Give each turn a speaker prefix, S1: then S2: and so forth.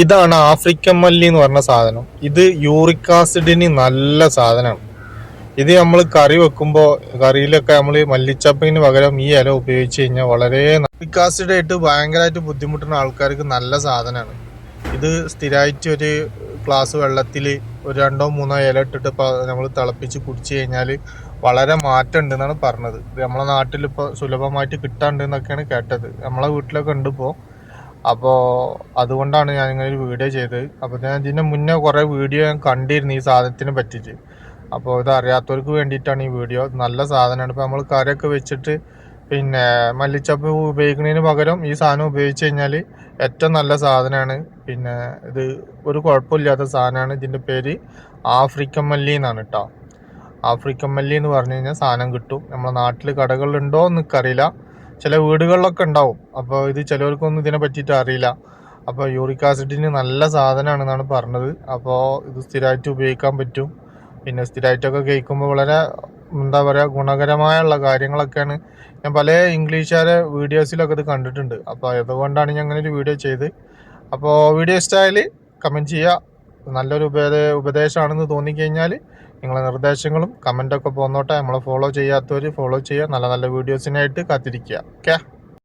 S1: ഇതാണ് ആഫ്രിക്കൻ മല്ലി എന്ന് പറഞ്ഞ സാധനം. ഇത് യൂറിക് ആസിഡിന് നല്ല സാധനമാണ്. ഇത് നമ്മൾ കറി വെക്കുമ്പോൾ കറിയിലൊക്കെ നമ്മൾ മല്ലിച്ചപ്പിന് പകരം ഈ ഇല ഉപയോഗിച്ച് കഴിഞ്ഞാൽ വളരെ യൂറിക് ആസിഡായിട്ട് ഭയങ്കരമായിട്ട് ബുദ്ധിമുട്ടുന്ന ആൾക്കാർക്ക് നല്ല സാധനമാണ്. ഇത് സ്ഥിരമായിട്ട് ഒരു ഗ്ലാസ് വെള്ളത്തിൽ ഒരു രണ്ടോ മൂന്നോ ഇല ഇട്ടിട്ട് നമ്മൾ തിളപ്പിച്ച് കുടിച്ചു കഴിഞ്ഞാൽ വളരെ മാറ്റം ഉണ്ടെന്നാണ് പറഞ്ഞത്. നമ്മളെ നാട്ടിൽ ഇപ്പോൾ സുലഭമായിട്ട് കിട്ടാണ്ട് എന്നൊക്കെയാണ് കേട്ടത്. നമ്മളെ വീട്ടിലൊക്കെ ഉണ്ട് ഇപ്പോൾ അപ്പോൾ അതുകൊണ്ടാണ് ഞാൻ ഇങ്ങനെ ഒരു വീഡിയോ ചെയ്തത്. അപ്പോൾ ഞാൻ ഇതിന് മുന്നേ കുറേ വീഡിയോ ഞാൻ കണ്ടിരുന്നു ഈ സാധനത്തിനെ പറ്റിയിട്ട്. അപ്പോൾ ഇത് അറിയാത്തവർക്ക് വേണ്ടിയിട്ടാണ് ഈ വീഡിയോ നല്ല സാധനമാണ്. ഇപ്പോൾ നമ്മൾ കറിയൊക്കെ വെച്ചിട്ട് പിന്നെ മല്ലിച്ചപ്പ് ഉപയോഗിക്കുന്നതിന് പകരം ഈ സാധനം ഉപയോഗിച്ച് കഴിഞ്ഞാൽ ഏറ്റവും നല്ല സാധനമാണ്. പിന്നെ ഇത് ഒരു കുഴപ്പമില്ലാത്ത സാധനമാണ്. ഇതിന്റെ പേര് ആഫ്രിക്കൻ മല്ലി എന്നാണ് കേട്ടോ ആഫ്രിക്കൻ മല്ലി എന്ന് പറഞ്ഞു കഴിഞ്ഞാൽ സാധനം കിട്ടും. നമ്മുടെ നാട്ടിൽ കടകളിലുണ്ടോ എന്ന് എനിക്കറിയില്ല. ചില വീടുകളിലൊക്കെ ഉണ്ടാവും. അപ്പോൾ ഇത് ചിലവർക്കൊന്നും ഇതിനെ പറ്റിയിട്ട് അറിയില്ല. അപ്പോൾ യൂറിക് ആസിഡിന് നല്ല സാധനമാണെന്നാണ് പറഞ്ഞത്. അപ്പോൾ ഇത് സ്ഥിരമായിട്ട് ഉപയോഗിക്കാൻ പറ്റും. പിന്നെ സ്ഥിരമായിട്ടൊക്കെ കേൾക്കുമ്പോൾ വളരെ എന്താ പറയുക ഗുണകരമായുള്ള കാര്യങ്ങളൊക്കെയാണ്. ഞാൻ പല ഇംഗ്ലീഷുകാരെ വീഡിയോസിലൊക്കെ ഇത് കണ്ടിട്ടുണ്ട്. അപ്പോൾ അതുകൊണ്ടാണ് ഞാൻ അങ്ങനെ ഒരു വീഡിയോ ചെയ്ത് അപ്പോൾ വീഡിയോ ഇഷ്ടമായാൽ കമന്റ് ചെയ്യുക. നല്ലൊരു ഉപദേ ഉപദേശമാണെന്ന് തോന്നിക്കഴിഞ്ഞാൽ നിങ്ങളെ നിർദ്ദേശങ്ങളും കമന്റൊക്കെ പോന്നോട്ടെ. നമ്മളെ ഫോളോ ചെയ്യാത്തവർ ഫോളോ ചെയ്യുക. നല്ല നല്ല വീഡിയോസിനായിട്ട് കാത്തിരിക്കുക. ഓക്കെ